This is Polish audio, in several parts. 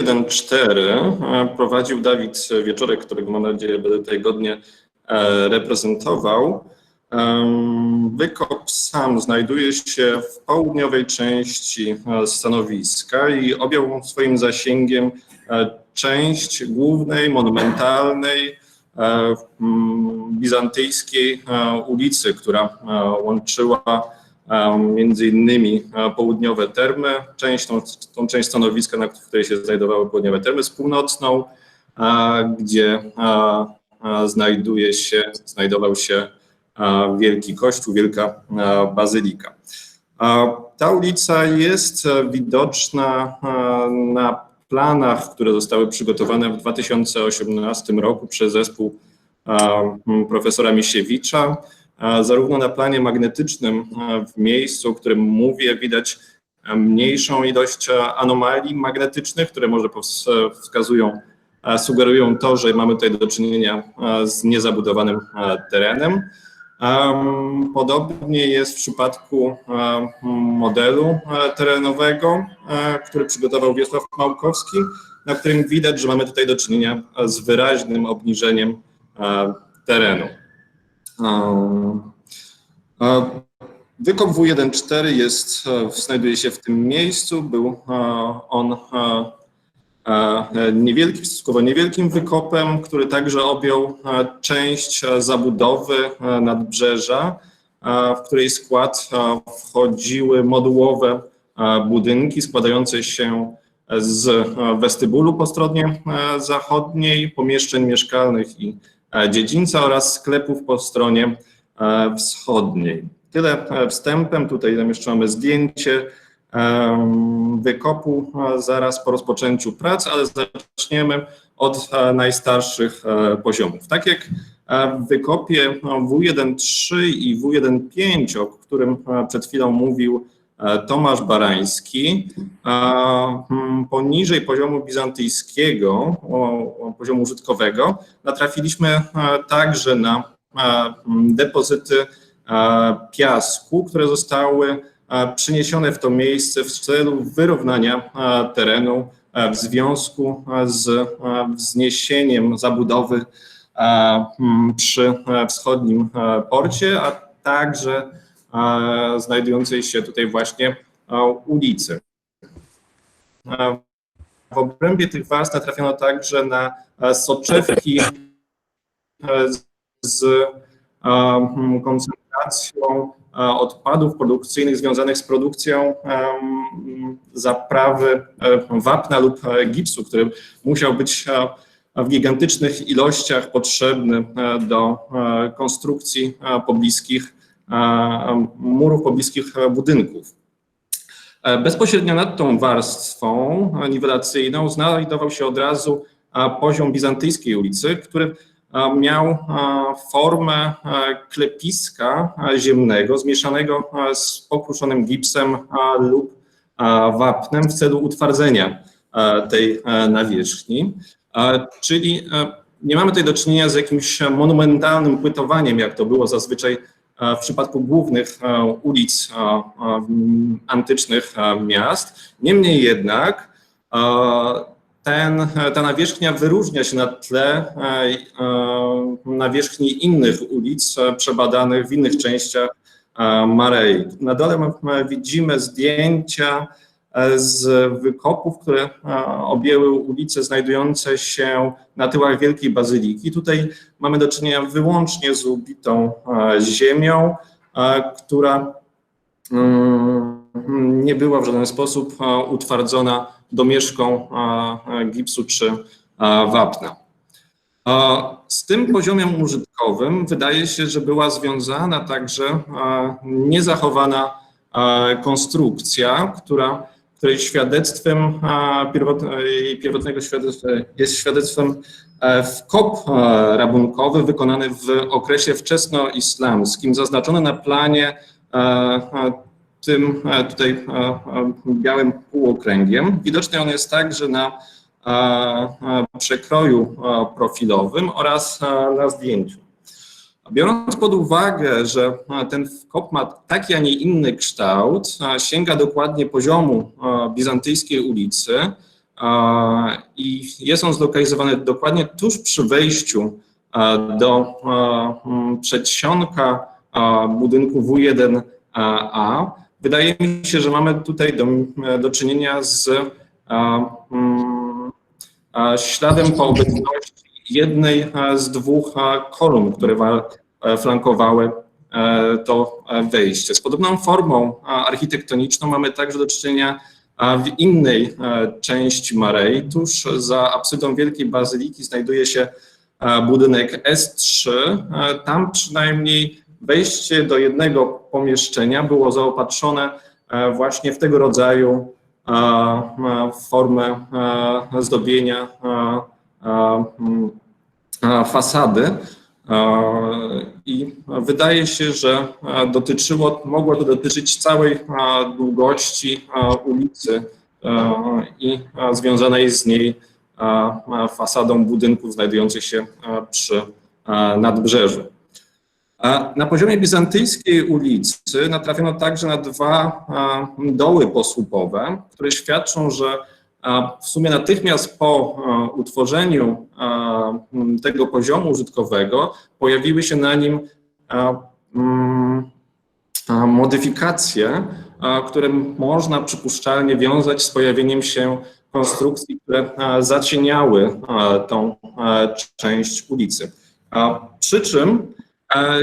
1.4 prowadził Dawid Wieczorek, którego mam nadzieję będę tutaj godnie e, reprezentował. Wykop sam znajduje się w południowej części e, stanowiska i objął swoim zasięgiem e, część głównej, monumentalnej, e, bizantyjskiej e, ulicy, która e, łączyła e, między innymi południowe termy, część, tą, tą część stanowiska, na której się znajdowały południowe termy, z północną, gdzie znajduje się, znajdował się Wielki Kościół, Wielka Bazylika. Ta ulica jest e, widoczna na planach, które zostały przygotowane w 2018 roku przez zespół profesora Misiewicza. Zarówno na planie magnetycznym e, w miejscu, o którym mówię, widać e, mniejszą ilość e, anomalii magnetycznych, które może wskazują, sugerują to, że mamy tutaj do czynienia z niezabudowanym terenem. Em, Podobnie jest w przypadku modelu terenowego, który przygotował Wiesław Małkowski, na którym widać, że mamy tutaj do czynienia z wyraźnym obniżeniem terenu. Wykop W1.4 jest, e, znajduje się w tym miejscu. Był e, on e, niewielkim, stosunkowo niewielkim wykopem, który także objął część zabudowy nadbrzeża, w której skład wchodziły modułowe budynki składające się z westybulu po stronie zachodniej, pomieszczeń mieszkalnych i dziedzińca oraz sklepów po stronie e, wschodniej. Tyle e, wstępem. Tutaj zamieszczamy zdjęcie wykopu e, zaraz po rozpoczęciu prac, ale zaczniemy od e, najstarszych e, poziomów. Tak jak e, w wykopie no, W1.3 i W1.5, o którym e, przed chwilą mówił e, Tomasz Barański, mm, poniżej poziomu bizantyjskiego, poziomu użytkowego, natrafiliśmy e, także na e, m, depozyty e, piasku, które zostały e, przeniesione w to miejsce w celu wyrównania e, terenu e, w związku e, z e, wzniesieniem zabudowy e, m, przy e, wschodnim e, porcie, a także e, znajdującej się tutaj właśnie e, ulicy. E, W obrębie tych warstw natrafiono także na e, soczewki e, z- z e, m, koncentracją e, odpadów produkcyjnych związanych z produkcją em, zaprawy e, wapna lub e, gipsu, który musiał być e, w gigantycznych ilościach potrzebny e, do e, konstrukcji e, pobliskich e, murów, pobliskich e, budynków. E, Bezpośrednio nad tą warstwą e, niwelacyjną znajdował się od razu e, poziom bizantyjskiej ulicy, który e, miał e, formę e, klepiska e, ziemnego zmieszanego e, z pokruszonym gipsem e, lub e, wapnem w celu utwardzenia e, tej e, nawierzchni. E, Czyli e, nie mamy tutaj do czynienia z jakimś monumentalnym płytowaniem, jak to było zazwyczaj e, w przypadku głównych e, ulic e, e, antycznych e, miast. Niemniej jednak e, ten, ta nawierzchnia wyróżnia się na tle e, e, nawierzchni innych ulic e, przebadanych w innych częściach e, Marei. Na dole widzimy zdjęcia e, z wykopów, które e, objęły ulice znajdujące się na tyłach Wielkiej Bazyliki. Tutaj mamy do czynienia wyłącznie z ubitą e, ziemią, e, która mm, nie była w żaden sposób e, utwardzona domieszką gipsu czy wapna. Z tym poziomem użytkowym wydaje się, że była związana także niezachowana konstrukcja, która, której świadectwem pierwotnego świadectwa jest świadectwem e, wkop e, rabunkowy wykonany w okresie wczesnoislamskim, zaznaczony na planie e, tym tutaj białym półokręgiem. Widoczny on jest także na przekroju profilowym oraz na zdjęciu. Biorąc pod uwagę, że ten wkop ma taki, a nie inny kształt, sięga dokładnie poziomu bizantyjskiej ulicy, i jest on zlokalizowany dokładnie tuż przy wejściu do przedsionka budynku W1A. Wydaje mi się, że mamy tutaj do, do czynienia z śladem po obecności jednej z dwóch kolumn, które flankowały to wejście. Z podobną formą architektoniczną mamy także do czynienia w innej części Marei. Tuż za apsydą Wielkiej Bazyliki znajduje się budynek S3. Tam przynajmniej wejście do jednego pomieszczenia było zaopatrzone właśnie w tego rodzaju formę zdobienia fasady. I wydaje się, że dotyczyło, mogło to dotyczyć całej długości ulicy i związanej z niej fasadą budynków znajdujących się przy nadbrzeżu. Na poziomie bizantyjskiej ulicy natrafiono także na dwa doły posłupowe, które świadczą, że w sumie natychmiast po utworzeniu tego poziomu użytkowego pojawiły się na nim mm, modyfikacje, które można przypuszczalnie wiązać z pojawieniem się konstrukcji, które zacieniały tą część ulicy. Przy czym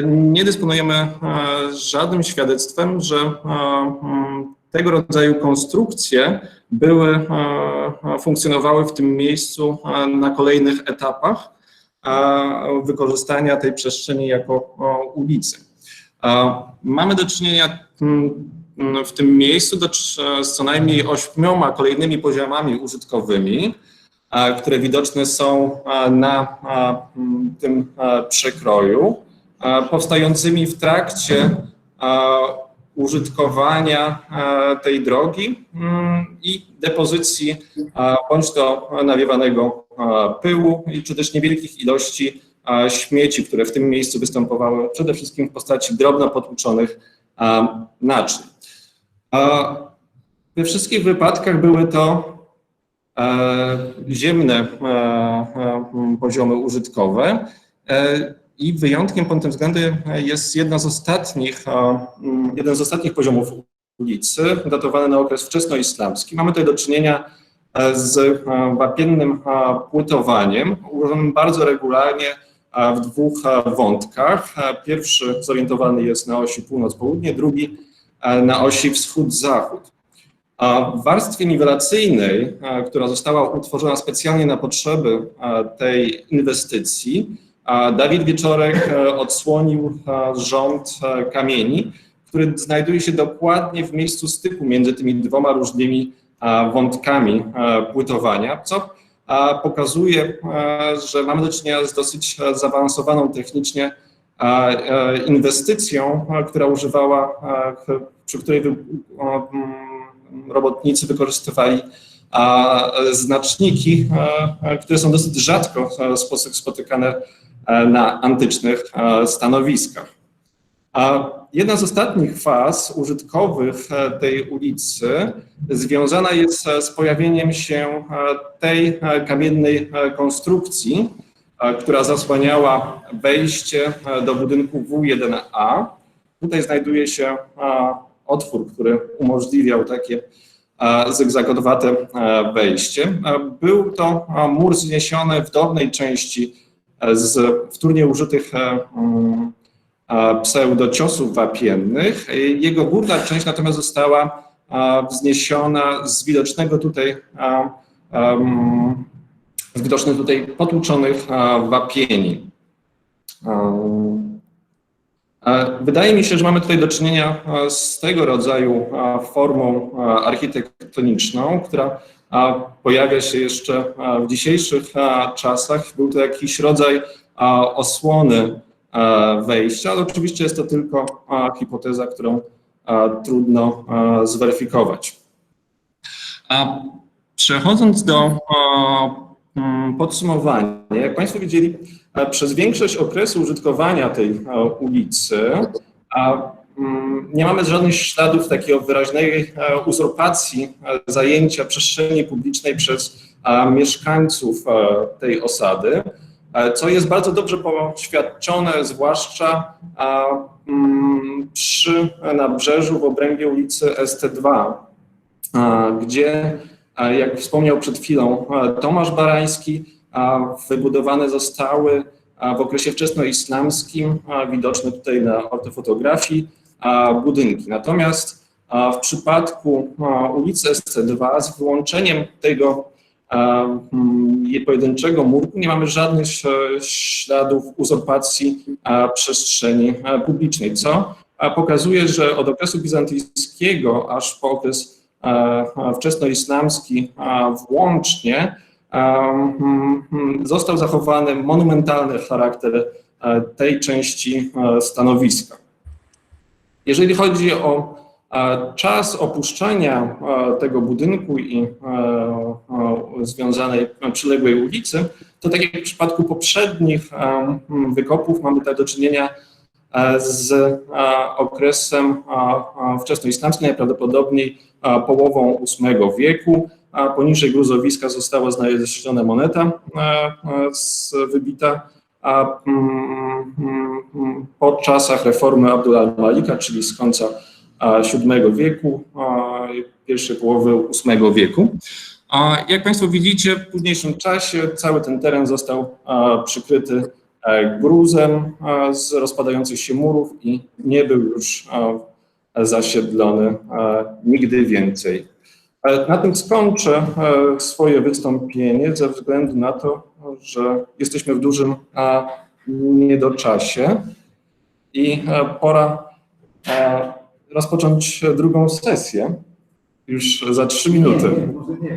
nie dysponujemy żadnym świadectwem, że tego rodzaju konstrukcje były, funkcjonowały w tym miejscu na kolejnych etapach wykorzystania tej przestrzeni jako ulicy. Mamy do czynienia w tym miejscu z co najmniej ośmioma kolejnymi poziomami użytkowymi, które widoczne są na tym przekroju, powstającymi w trakcie użytkowania tej drogi mm, i depozycji bądź to nawiewanego pyłu, czy też niewielkich ilości śmieci, które w tym miejscu występowały przede wszystkim w postaci drobno potłuczonych naczyń. We wszystkich wypadkach były to ziemne poziomy użytkowe i wyjątkiem pod tym względem jest jedna z ostatnich, jeden z ostatnich poziomów ulicy, datowany na okres wczesnoislamski. Mamy tutaj do czynienia z wapiennym płytowaniem, ułożonym bardzo regularnie w dwóch wątkach. Pierwszy zorientowany jest na osi północ-południe, drugi na osi wschód-zachód. W warstwie niwelacyjnej, która została utworzona specjalnie na potrzeby tej inwestycji, Dawid Wieczorek odsłonił rząd kamieni, który znajduje się dokładnie w miejscu styku między tymi dwoma różnymi wątkami płytowania, co pokazuje, że mamy do czynienia z dosyć zaawansowaną technicznie inwestycją, która używała, przy której robotnicy wykorzystywali znaczniki, które są dosyć rzadko spotykane na antycznych stanowiskach. Jedna z ostatnich faz użytkowych tej ulicy związana jest z pojawieniem się tej kamiennej konstrukcji, która zasłaniała wejście do budynku W1A. Tutaj znajduje się otwór, który umożliwiał takie zygzagodowate wejście. Był to mur zniesiony w dolnej części z wtórnie użytych mm, pseudociosów wapiennych. Jego górna część natomiast została wzniesiona z widocznego tutaj z widocznych tutaj potłuczonych wapieni. Wydaje mi się, że mamy tutaj do czynienia z tego rodzaju formą architektoniczną, która pojawia się jeszcze w dzisiejszych czasach. Był to jakiś rodzaj osłony wejścia, ale oczywiście jest to tylko hipoteza, którą trudno zweryfikować. Przechodząc do podsumowania, jak Państwo widzieli, przez większość okresu użytkowania tej ulicy mm, nie mamy żadnych śladów takiej wyraźnej uzurpacji zajęcia przestrzeni publicznej przez a, mieszkańców e, tej osady, e, co jest bardzo dobrze poświadczone, zwłaszcza mm, przy nabrzeżu w obrębie ulicy ST2, a, gdzie, jak wspomniał przed chwilą Tomasz Barański, wybudowane zostały w okresie wczesnoislamskim, widoczne tutaj na ortofotografii, budynki. Natomiast w przypadku ulicy SC2 z wyłączeniem tego mm, jej pojedynczego murku nie mamy żadnych e, śladów uzurpacji przestrzeni publicznej, co pokazuje, że od okresu bizantyjskiego aż po okres wczesnoislamski włącznie a, mm, mm, został zachowany monumentalny charakter e, tej części e, stanowiska. Jeżeli chodzi o e, czas opuszczenia e, tego budynku i e, związanej przyległej ulicy, to tak jak w przypadku poprzednich wykopów mamy tutaj do czynienia z okresem wczesnoislamskim, najprawdopodobniej połową VIII wieku. Poniżej gruzowiska została znaleziona moneta wybita a mm, mm, mm, po czasach reformy Abdul al-Malika, czyli z końca VII wieku, pierwszej połowy VIII wieku. Jak Państwo widzicie, w późniejszym czasie cały ten teren został przykryty e, gruzem z rozpadających się murów i nie był już zasiedlony nigdy więcej. E, Na tym skończę e, swoje wystąpienie ze względu na to, że jesteśmy w dużym niedoczasie i e, pora rozpocząć drugą sesję już za trzy minuty. Może nie.